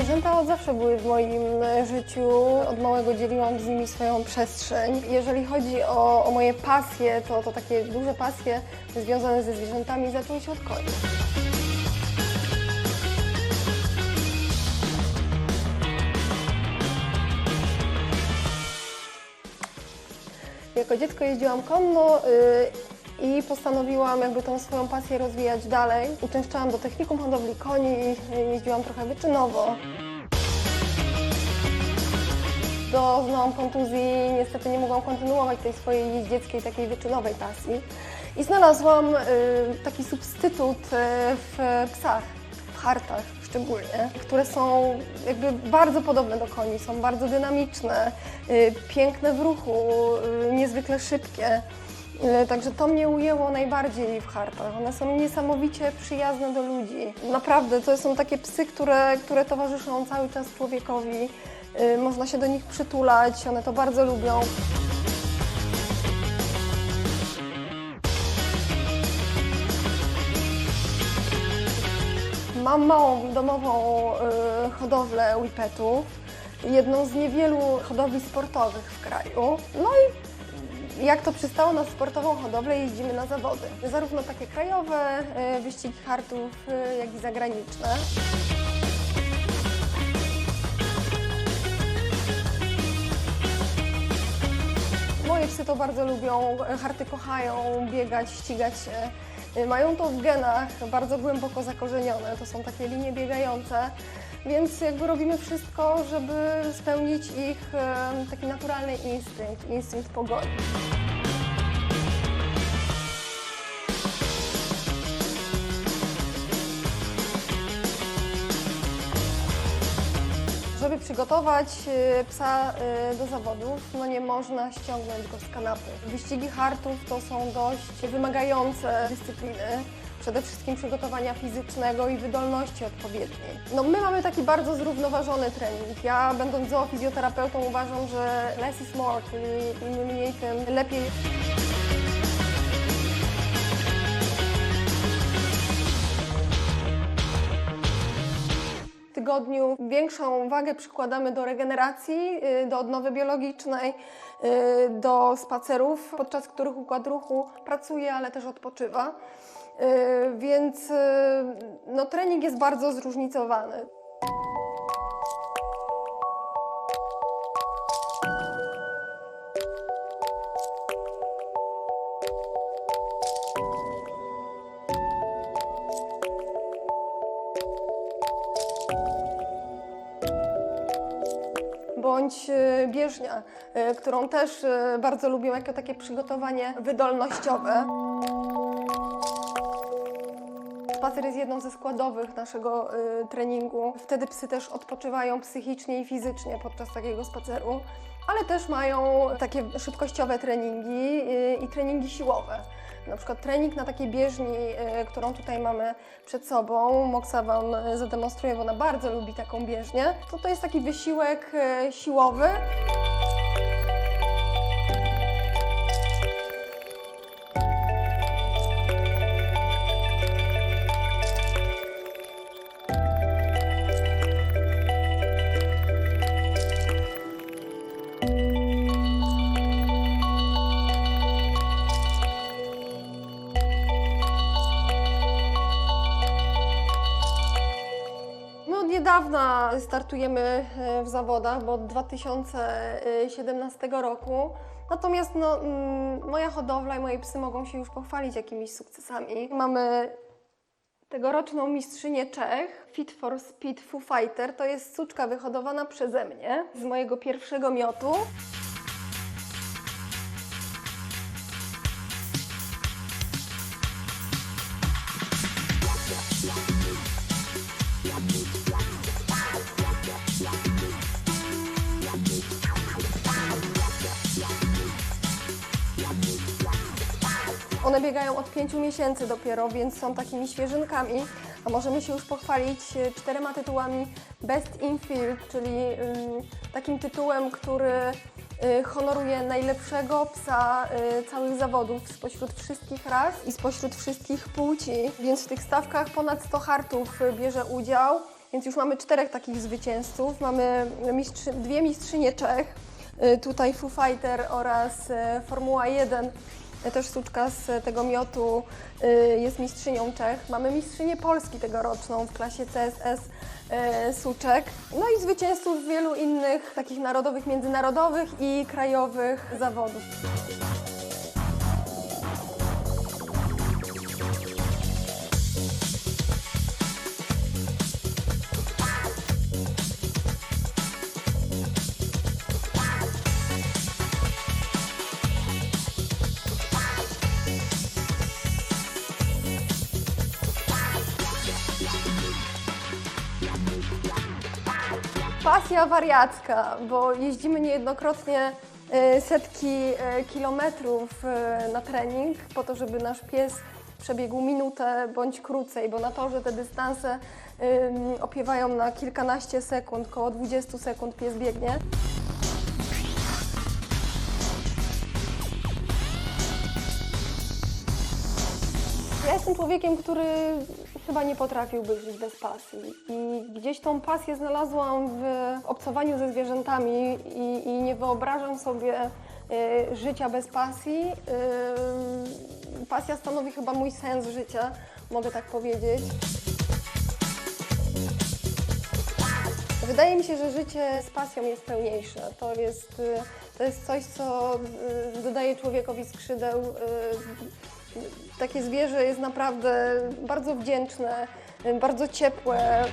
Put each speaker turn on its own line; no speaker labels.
Zwierzęta od zawsze były w moim e, życiu. Od małego dzieliłam z nimi swoją przestrzeń. Jeżeli chodzi o, o moje pasje, to, to takie duże pasje związane ze zwierzętami zaczęły się od koni. Jako dziecko jeździłam konno y, i postanowiłam jakby tą swoją pasję rozwijać dalej. Uczęszczałam do technikum hodowli koni, y, jeździłam trochę wyczynowo. Doznałam kontuzji, niestety nie mogłam kontynuować tej swojej jeździeckiej, takiej wyczynowej pasji. I znalazłam y, taki substytut y, w psach, w hartach szczególnie, które są jakby bardzo podobne do koni, są bardzo dynamiczne, y, piękne w ruchu, y, niezwykle szybkie. Y, Także to mnie ujęło najbardziej w hartach. One są niesamowicie przyjazne do ludzi. Naprawdę, to są takie psy, które, które towarzyszą cały czas człowiekowi. Y, Można się do nich przytulać, one to bardzo lubią. Mam małą domową y, hodowlę whippetów, jedną z niewielu hodowli sportowych w kraju. No i jak to przystało na sportową hodowlę, jeździmy na zawody. Zarówno takie krajowe y, wyścigi hartów, y, jak i zagraniczne. Moje psy to bardzo lubią, harty kochają biegać, ścigać się. Mają to w genach bardzo głęboko zakorzenione, to są takie linie biegające, więc jakby robimy wszystko, żeby spełnić ich taki naturalny instynkt, instynkt pogoni. Żeby przygotować y, psa y, do zawodów, no nie można ściągnąć go z kanapy. Wyścigi hartów to są dość wymagające dyscypliny. Przede wszystkim przygotowania fizycznego i wydolności odpowiedniej. No my mamy taki bardzo zrównoważony trening. Ja będąc zoofizjoterapeutą uważam, że less is more, czyli im mniej tym lepiej. Tygodniu większą wagę przykładamy do regeneracji, y, do odnowy biologicznej, y, do spacerów, podczas których układ ruchu pracuje, ale też odpoczywa. Y, Więc y, no, trening jest bardzo zróżnicowany. bądź y, bieżnia, którą też bardzo lubią jako takie przygotowanie wydolnościowe. Spacer jest jedną ze składowych naszego y, treningu. Wtedy psy też odpoczywają psychicznie i fizycznie podczas takiego spaceru, ale też mają takie szybkościowe treningi y, i treningi siłowe. Na przykład trening na takiej bieżni, y, którą tutaj mamy przed sobą. Moksa Wam y, zademonstruje, bo ona bardzo lubi taką bieżnię. To to jest taki wysiłek y, siłowy. Startujemy e, w zawodach, bo od 2017 roku. Natomiast no, mm, moja hodowla i moje psy mogą się już pochwalić jakimiś sukcesami. Mamy tegoroczną mistrzynię Czech, Fit for Speed Foo Fighter. To jest suczka wyhodowana przeze mnie z mojego pierwszego miotu. One biegają od 5 miesięcy dopiero, więc są takimi świeżynkami. A możemy się już pochwalić e, czterema tytułami Best in Field, czyli takim tytułem, który y, honoruje najlepszego psa y, całych zawodów spośród wszystkich ras i spośród wszystkich płci. Więc w tych stawkach ponad 100 hartów bierze udział. więc już mamy czterech takich zwycięzców. Mamy dwie mistrzynie Czech, tutaj Foo Fighter oraz Formuła 1. Też Suczka z tego miotu y, jest mistrzynią Czech. Mamy mistrzynię Polski tegoroczną w klasie CSS y, Suczek. No i zwycięzców wielu innych takich narodowych, międzynarodowych i krajowych zawodów. Pasja wariacka, bo jeździmy niejednokrotnie e, setki e, kilometrów e, na trening po to, żeby nasz pies przebiegł minutę bądź krócej, bo na torze te dystanse opiewają na kilkanaście sekund, koło 20 sekund pies biegnie. Ja jestem człowiekiem, który chyba nie potrafiłby żyć bez pasji. I gdzieś tą pasję znalazłam w obcowaniu ze zwierzętami i, i nie wyobrażam sobie y, życia bez pasji. Y, pasja stanowi chyba mój sens życia, mogę tak powiedzieć. Wydaje mi się, że życie z pasją jest pełniejsze. To jest, y, to jest coś, co dodaje człowiekowi skrzydeł takie zwierzę jest naprawdę bardzo wdzięczne, bardzo ciepłe.